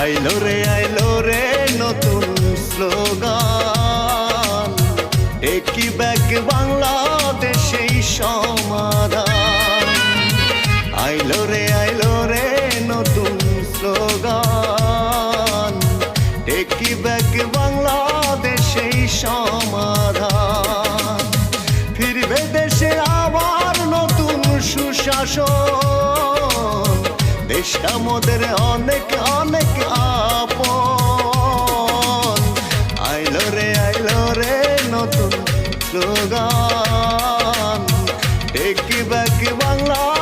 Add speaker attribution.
Speaker 1: আইলো রে আইলো রে নতুন স্লোগান। একই ব্যাক বাংলাদেশেই সমাধান। আইলো রে আইলো রে নতুন স্লোগান। একই ব্যাক বাংলাদেশেই সমাধান। ফিরবে দেশে আবার নতুন সুশাসন। দেশটা মোদের অনেক স্লোগান। একই বাকি বাংলা